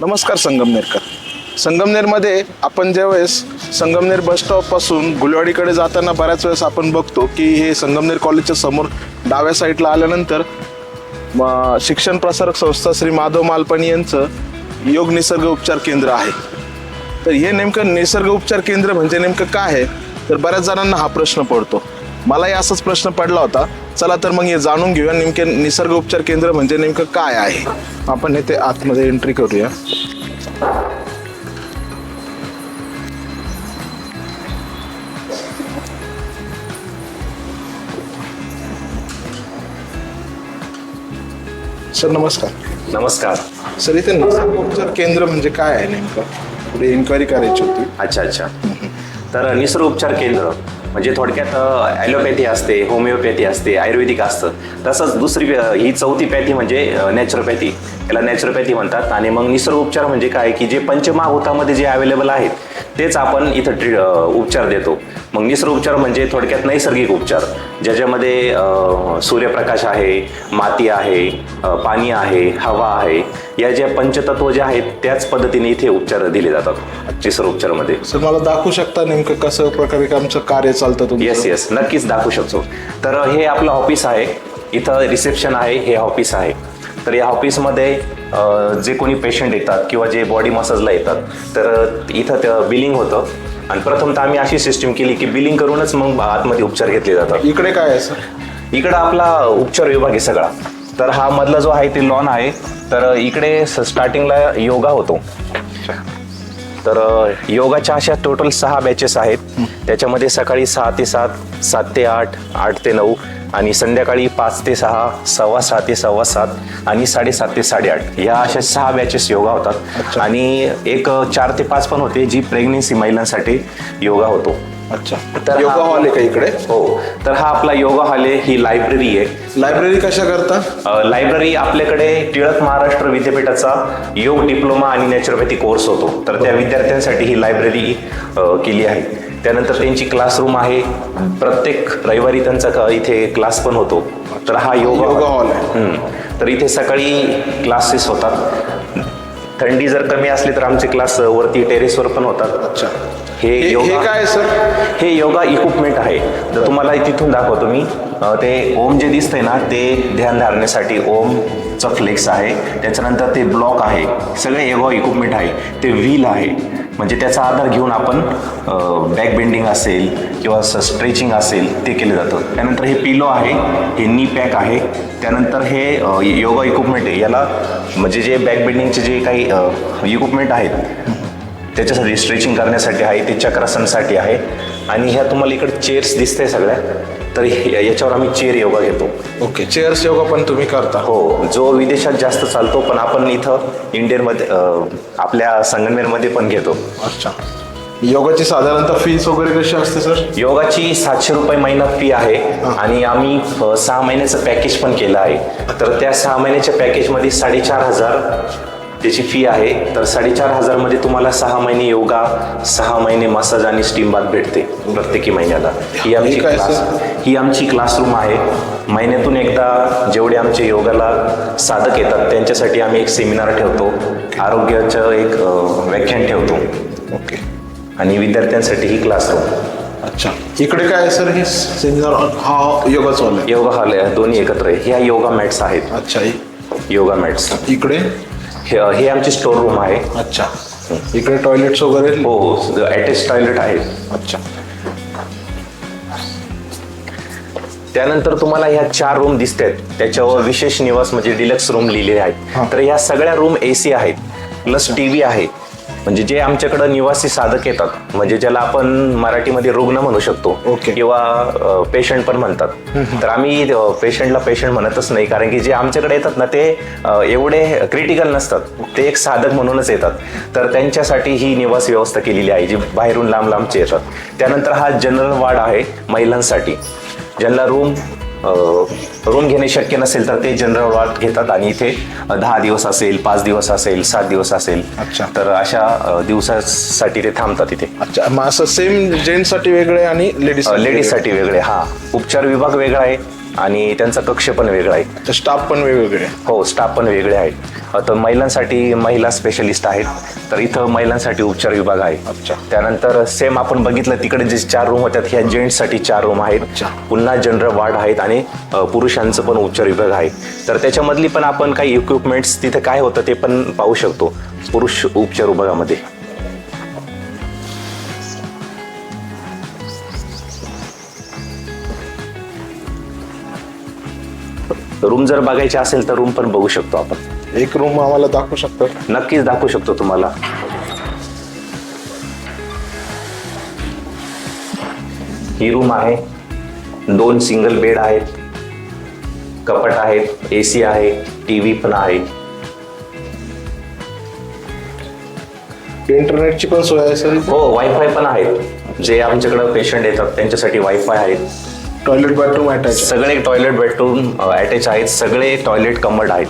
नमस्कार संगमनेरकर संगमनेरमध्ये आपण ज्यावेळेस संगमनेर बस स्टॉपपासून गुलवाडीकडे जाताना बऱ्याच वेळेस आपण बघतो की हे संगमनेर कॉलेजच्या समोर डाव्या साईडला आल्यानंतर शिक्षण प्रसारक संस्था श्री माधव मालपाणी यांचं योग निसर्ग उपचार केंद्र आहे. तर हे नेमकं निसर्ग उपचार केंद्र म्हणजे नेमकं काय आहे? तर बऱ्याच जणांना हा प्रश्न पडतो. मलाही असाच प्रश्न पडला होता. चला तर मग हे जाणून घेऊया नेमके निसर्ग उपचार केंद्र म्हणजे नेमकं काय आहे. आपण येथे आतमध्ये एंट्री करूया. सर नमस्कार. नमस्कार. सर इथे निसर्ग उपचार केंद्र म्हणजे काय आहे नेमकं? पुढे इन्क्वायरी करायची होती. अच्छा अच्छा. तर निसर्ग उपचार केंद्र. म्हणजे थोडक्यात ॲलोपॅथी असते होमिओपॅथी असते आयुर्वेदिक असतं. तसंच दुसरी ही चौथी पॅथी म्हणजे नॅचरोपॅथी. याला नॅचरोपॅथी म्हणतात. आणि मग निसर्ग उपचार म्हणजे काय? की जे पंचमहाभूतामध्ये जे अवेलेबल आहेत तेच आपण इथं ट्री उपचार देतो. मग निसर्ग उपचार म्हणजे थोडक्यात नैसर्गिक उपचार ज्याच्यामध्ये सूर्यप्रकाश आहे माती आहे पाणी आहे हवा आहे या ज्या पंचतत्व जे आहेत त्याच पद्धतीने इथे उपचार दिले जातात निसर्ग उपचारामध्ये. सर मला दाखवू शकता नेमकं कसं प्रकारे आमचं कार्य चालतं तुमचं? येस येस नक्कीच दाखवू शकतो. तर हे आपलं ऑफिस आहे इथं रिसेप्शन आहे हे ऑफिस आहे. तर या ऑफिसमध्ये जे कोणी पेशंट येतात किंवा जे बॉडी मसाजला येतात तर इथं बिलिंग होतं. आणि प्रथमतः आम्ही अशी सिस्टीम केली की बिलिंग करूनच मग आतमध्ये उपचार घेतले जातात. इकडे काय आहे सर? इकडं आपला उपचार विभाग आहे सगळा. तर हा मधला जो आहे ते लॉन आहे. तर इकडे स्टार्टिंगला योगा होतो. तर योगाच्या अशा टोटल सहा बॅचेस आहेत. त्याच्यामध्ये सकाळी सहा ते सात सात ते आठ आठ ते नऊ. आणि संध्याकाळी पाच ते सहा सव्वा सहा ते सव्वा सात आणि साडेसात ते साडेआठ. या अशा सहा बॅचेस योगा होतात. आणि एक चार ते पाच पण होते जी प्रेग्नेन्सी महिलांसाठी योगा होतो. अच्छा. तर योगा हॉल आहे का इकडे? हो. तर हा आपला योगा हॉल आहे ही लायब्ररी आहे. लायब्ररी कशा करता? लायब्ररी आपल्याकडे टिळक महाराष्ट्र विद्यापीठाचा योग डिप्लोमा आणि नॅचरोपॅथी कोर्स होतो. तर त्या विद्यार्थ्यांसाठी ही लायब्ररी केली आहे. त्यानंतर त्यांची क्लासरूम आहे. प्रत्येक रविवारी त्यांचा क- इथे क्लास पण होतो. तर हा योगा योगा हॉल आहे. तर इथे सकाळी क्लासेस होतात. थंडी जर कमी असली तर आमचे क्लास वरती टेरेसवर पण होतात. अच्छा. हे योगा काय सर हे योगा इक्विपमेंट आहे. तर तुम्हाला तिथून दाखवतो मी. ते ओम जे दिसतंय ना ते ध्यान धारण्यासाठी ओमचं फ्लेक्स आहे. त्याच्यानंतर ते ब्लॉक आहे. सगळे योगा इक्विपमेंट आहे. ते व्हील आहे. म्हणजे त्याचा आधार घेऊन आपण बॅक बेंडिंग असेल किंवा स्ट्रेचिंग असेल ते केलं जातं. त्यानंतर हे पिलो आहे. हे नी पॅक आहे. त्यानंतर हे योगा इक्विपमेंट आहे. याला म्हणजे जे बॅक बेंडिंगचे जे काही इक्विपमेंट आहेत त्याच्यासाठी स्ट्रेचिंग करण्यासाठी आहे ते चक्रासनसाठी आहे. आणि ह्या तुम्हाला इकडे चेअर्स दिसते सगळ्या. तर याच्यावर आम्ही चेअर योगा घेतो. ओके चेअर्स योगा पण तुम्ही करता. हो जो विदेशात जास्त चालतो पण आपण इथं इंडियनमध्ये आपल्या संगमनेरमध्ये पण घेतो. अच्छा. योगाची साधारणतः फीस वगैरे कशी असते सर योगाची सातशे रुपये महिना फी आहे. आणि आम्ही सहा महिन्याचं पॅकेज पण केलं आहे. तर त्या सहा महिन्याच्या पॅकेजमध्ये साडेचार हजार त्याची फी आहे. तर साडेचार हजारमध्ये तुम्हाला सहा महिने योगा सहा महिने मसाज आणि स्टीम बाथ भेटते प्रत्येकी महिन्याला. ही आमची क्लास? ही आमची क्लासरूम आहे. महिन्यातून एकदा जेवढे आमचे योगाला साधक येतात त्यांच्यासाठी आम्ही एक सेमिनार ठेवतो. आरोग्याचं एक व्याख्यान ठेवतो. ओके आणि विद्यार्थ्यांसाठी ही क्लासरूम अच्छा. इकडे काय सर? हे सेमिनार हा योगाचा हॉल आहे. योगा हॉल आहे. दोन्ही एकत्र आहे. ह्या योगा मॅट्स आहेत. अच्छा योगा मॅट्स इकडे? हे हे आमची स्टोर रूम आहे. अच्छा. इकडे टॉयलेट्स वगैरे? हो अटॅच टॉयलेट आहे. अच्छा. त्यानंतर तुम्हाला ह्या चार रूम दिसतात त्याच्यावर विशेष निवास म्हणजे डिलक्स रूम लिहिलेले आहेत. तर ह्या सगळ्या रूम ए सी आहेत प्लस टी व्ही आहे. म्हणजे जे आमच्याकडं निवासी साधक येतात म्हणजे ज्याला आपण मराठीमध्ये रुग्ण म्हणू शकतो Okay. किंवा पेशंट पण म्हणतात. तर आम्ही पेशंटला पेशंट म्हणतच नाही कारण की जे आमच्याकडे येतात ना ते अ, एवढे क्रिटिकल नसतात. ते एक साधक म्हणूनच येतात. तर त्यांच्यासाठी ही निवास व्यवस्था केलेली आहे जी बाहेरून लांब लांबचे येतात. त्यानंतर हा जनरल वार्ड आहे महिलांसाठी. ज्यांना रूम रूम घेणे शक्य नसेल तर ते जनरल वार्ड घेतात आणि इथे दहा दिवस असेल पाच दिवस असेल सात दिवस असेल अच्छा. तर अशा दिवसासाठी ते थांबतात इथे. अच्छा मग असं सेम जेंट्ससाठी वेगळे आणि लेडीज लेडीजसाठी वेगळे हा. उपचार विभाग वेगळा आहे. आणि त्यांचा कक्ष पण वेगळा आहे. स्टाफ पण वेगवेगळे. आहे. हो स्टाफ पण वेगळे आहेत. तर महिलांसाठी महिला स्पेशलिस्ट आहेत. तर इथं महिलांसाठी उपचार विभाग आहे. अच्छा. त्यानंतर सेम आपण बघितलं तिकडे जे चार रूम होत्यात ह्या जेंट्ससाठी चार रूम आहेत. अच्छा. पुन्हा जनरल वार्ड आहेत आणि अ, पुरुषांचं पण उपचार विभाग आहे. तर त्याच्यामधली पण आपण काही इक्विपमेंट्स तिथे काय होतं ते पण पाहू शकतो. पुरुष उपचार विभागामध्ये. रूम जर बघायचे असेल तर रूम पण बघू शकतो आपण. एक रूम आम्हाला दाखवू शकतो? नक्कीच दाखवू शकतो तुम्हाला. ही रूम आहे. दोन सिंगल बेड आहेत. कपाट आहेत. ए सी आहे. टी व्ही पण आहे. इंटरनेटची पण सोय आहे सर हो वायफाय पण आहेत. जे आमच्याकडे पेशंट येतात त्यांच्यासाठी वायफाय आहेत. टॉयलेट बाथरूम अटॅच सगळे टॉयलेट बेडरूम अटॅच आहेत. सगळे टॉयलेट कमर्ड आहेत.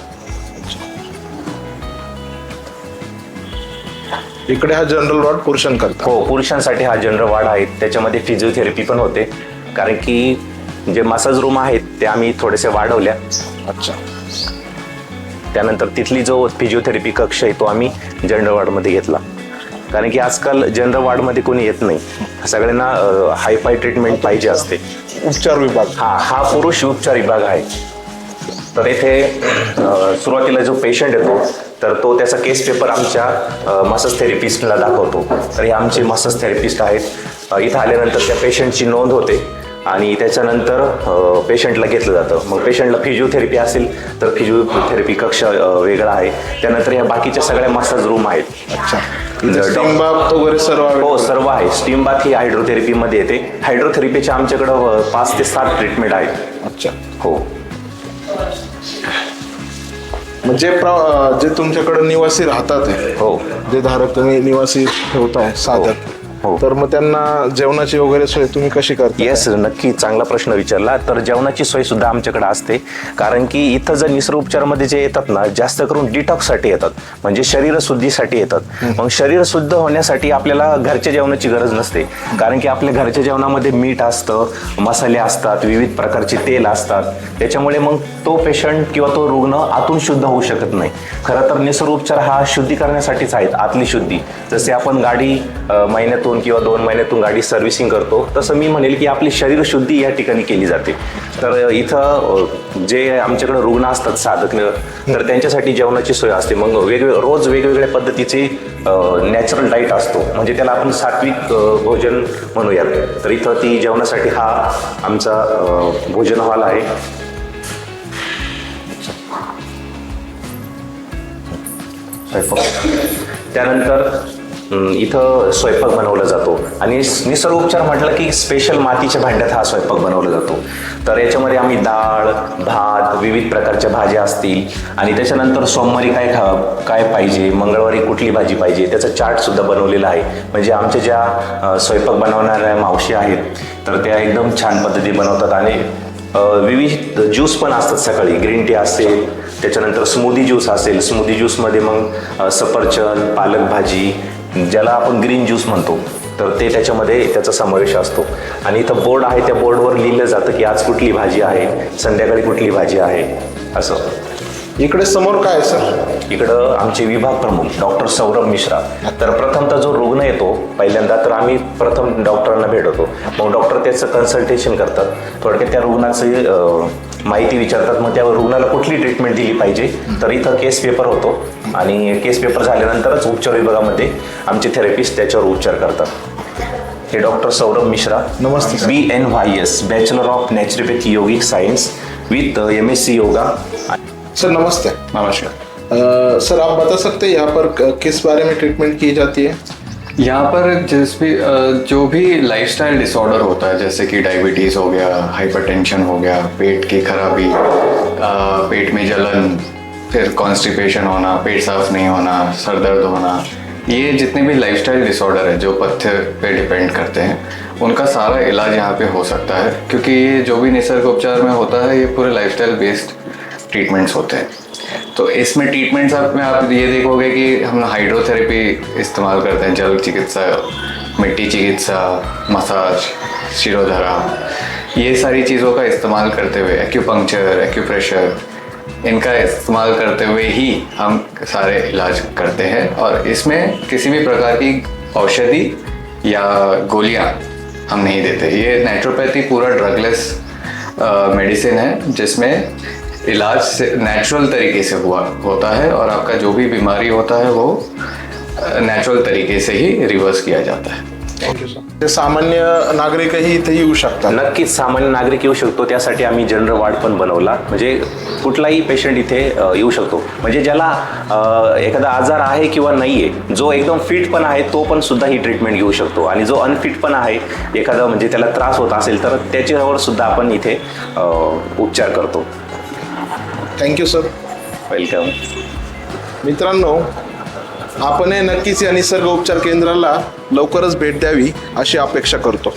इकडे हा जनरल वॉर्ड पुरुषां करता हो पुरुषांसाठी हा जनरल वार्ड आहे. त्याच्यामध्ये फिजिओथेरपी पण होते. कारण की जे मसाज रूम आहेत ते आम्ही थोडेसे वाढवल्या. अच्छा. त्यानंतर तिथली जो फिजिओथेरपी कक्ष आहे तो आम्ही जनरल वॉर्डमध्ये घेतला. कारण की आजकाल जनरल वॉर्डमध्ये कोणी येत नाही. सगळ्यांना हायफाय ट्रीटमेंट पाहिजे असते. उपचार विभाग. हा हा पुरुष उपचार विभाग आहे. तर इथे सुरुवातीला जो पेशंट येतो तर तो त्याचा केस पेपर आमच्या मसाज थेरपिस्टला दाखवतो. तर हे आमचे मसाज थेरपिस्ट आहेत. इथं आल्यानंतर त्या पेशंटची नोंद होते. आणि त्याच्यानंतर पेशंटला घेतलं जातं. मग पेशंटला फिजिओथेरपी असेल तर फिजिओथेरपी कक्ष वेगळा आहे. त्यानंतर या बाकीच्या सगळ्या मसाज रूम आहेत. अच्छा. बाथ वगैरे सर्व हो. सर्व आहे. स्टीम बाथ ही हायड्रोथेरपीमध्ये येते. हायड्रोथेरपीच्या आमच्याकडं पाच ते सात ट्रीटमेंट आहेत. अच्छा. हो. म्हणजे जे तुमच्याकडे निवासी राहतात हो जे धारक तुम्ही निवासी ठेवताय साधक हो. तर मग त्यांना जेवणाची वगैरे सोय तुम्ही कशी करता? येस नक्की चांगला प्रश्न विचारला. तर जेवणाची सोय सुद्धा आमच्याकडे असते. कारण की इथं जर निसर्ग उपचारामध्ये जे येतात ना जास्त करून डिटॉक्ससाठी येतात. म्हणजे शरीर शुद्धीसाठी येतात मग शरीर शुद्ध होण्यासाठी आपल्याला घरच्या जेवणाची गरज नसते. कारण की आपल्या घरच्या जेवणामध्ये मीठ असतं मसाले असतात विविध प्रकारचे तेल असतात. त्याच्यामुळे मग तो पेशंट किंवा तो रुग्ण आतून शुद्ध होऊ शकत नाही. खरं तर निसर्ग उपचार हा शुद्धी करण्यासाठीच आहेत आतली शुद्धी. जसे आपण गाडी अ, महिन्यातून किंवा दोन महिन्यातून गाडी सर्व्हिसिंग करतो. तसं मी म्हणेल की आपली शरीर शुद्धी या ठिकाणी केली जाते. तर इथं जे आमच्याकडे रुग्ण असतात साधक तर त्यांच्यासाठी जेवणाची सोय असते. मग वेगवेगळे रोज वेगवेगळ्या पद्धतीचे नॅचरल डाईट असतो. म्हणजे त्याला आपण सात्विक भोजन म्हणूयात. तर इथं ती जेवणासाठी हा आमचा भोजन हॉल आहे. त्यानंतर इथं स्वयंपाक बनवला जातो. आणि निसर्ग उपचार म्हटलं की स्पेशल मातीच्या भांड्यात हा स्वयंपाक बनवला जातो. तर याच्यामध्ये आम्ही डाळ भात विविध प्रकारच्या भाज्या असतील. आणि त्याच्यानंतर सोमवारी काय खा काय पाहिजे मंगळवारी कुठली भाजी पाहिजे त्याचा चार्ट सुद्धा बनवलेला आहे. म्हणजे आमच्या ज्या स्वयंपाक बनवणाऱ्या मावशी आहेत तर त्या एकदम छान पद्धती बनवतात. आणि विविध ज्यूस पण असतात सकाळी. ग्रीन टी असेल त्याच्यानंतर स्मूदी ज्यूस असेल. स्मूदी ज्यूसमध्ये मग सफरचंद पालक भाजी ज्याला आपण ग्रीन ज्यूस म्हणतो तर ते त्याच्यामध्ये त्याचा समावेश असतो. आणि इथं बोर्ड आहे त्या बोर्डवर लिहिलं जातं की आज कुठली भाजी आहे संध्याकाळी कुठली भाजी आहे असं. इकडे समोर काय सर? इकडं आमचे विभाग प्रमुख डॉक्टर सौरभ मिश्रा. तर प्रथमतः जो रुग्ण येतो पहिल्यांदा तर आम्ही प्रथम डॉक्टरांना भेटवतो मग डॉक्टर त्याचं कन्सल्टेशन करतात. थोडक्यात त्या रुग्णाची माहिती विचारतात. मग त्या रुग्णाला कुठली ट्रीटमेंट दिली पाहिजे? तर इथं केस पेपर होतो. आणि केस पेपर झाल्यानंतरच उपचार विभागामध्ये आमचे थेरपिस्ट त्याच्यावर उपचार करतात. हे doctor Saurabh Mishra Namaste. B N Y S bachelor of naturopathy yogic science with M S C yoga sir नमस्ते. नमस्कार. सर आप बता सकते हैं यहाँ पर किस बारे में ट्रीटमेंट की जाती है? यहाँ पर जिस भी जो भी लाइफस्टाइल डिसऑर्डर होता है, जैसे कि डायबिटीज़ हो गया हाइपरटेंशन हो गया, पेट की खराबी पेट में जलन, फिर कॉन्स्टिपेशन होना, पेट साफ़ नहीं होना, सर दर्द होना, ये जितने भी लाइफस्टाइल डिसऑर्डर है, जो पथ्य पे डिपेंड करते हैं, उनका सारा इलाज यहाँ पे हो सकता है, क्योंकि ये जो भी निसर्ग उपचार में होता है, ये पूरे लाइफस्टाइल बेस्ड ट्रीटमेंट्स होते हैं। तो इसमें ट्रीटमेंट्स आप में आप ये देखोगे कि हम हाइड्रोथेरेपी इस्तेमाल करते हैं, जल चिकित्सा, मिट्टी चिकित्सा मसाज शिरोधरा, ये सारी चीज़ों का इस्तेमाल करते हुए एक्यूपंक्चर एक्यूप्रेशर इनका इस्तेमाल करते हुए ही हम सारे इलाज करते हैं। और इसमें किसी भी प्रकार की औषधि या गोलियाँ हम नहीं देते। ये नेचुरोपैथी पूरा ड्रगलेस मेडिसिन है, जिसमें इलाज से नेचुरल तरीके से हुआ होता है और आपका जो भी बीमारी होता है वो नेचुरल तरीके से ही रिवर्स किया जाता है। ते सामान्य नागरिकही इथे येऊ शकतात. नक्कीच सामान्य नागरिक येऊ शकतो. त्यासाठी आम्ही जनरल वार्ड पण बनवला. म्हणजे कुठलाही पेशंट इथे अ, येऊ शकतो. म्हणजे ज्याला अ, एखादा आजार आहे किंवा नाही आहे जो एकदम फिट पण आहे तो पण सुद्धा ही ट्रीटमेंट घेऊ शकतो. आणि जो अनफिट पण आहे एखादा म्हणजे त्याला त्रास होत असेल तर त्याच्यावर सुद्धा आपण इथे अ, उपचार करतो. थँक्यू सर वेलकम मित्रांनो आपण नक्कीच या निसर्ग उपचार केंद्राला लवकरच भेट द्यावी अशी अपेक्षा करतो.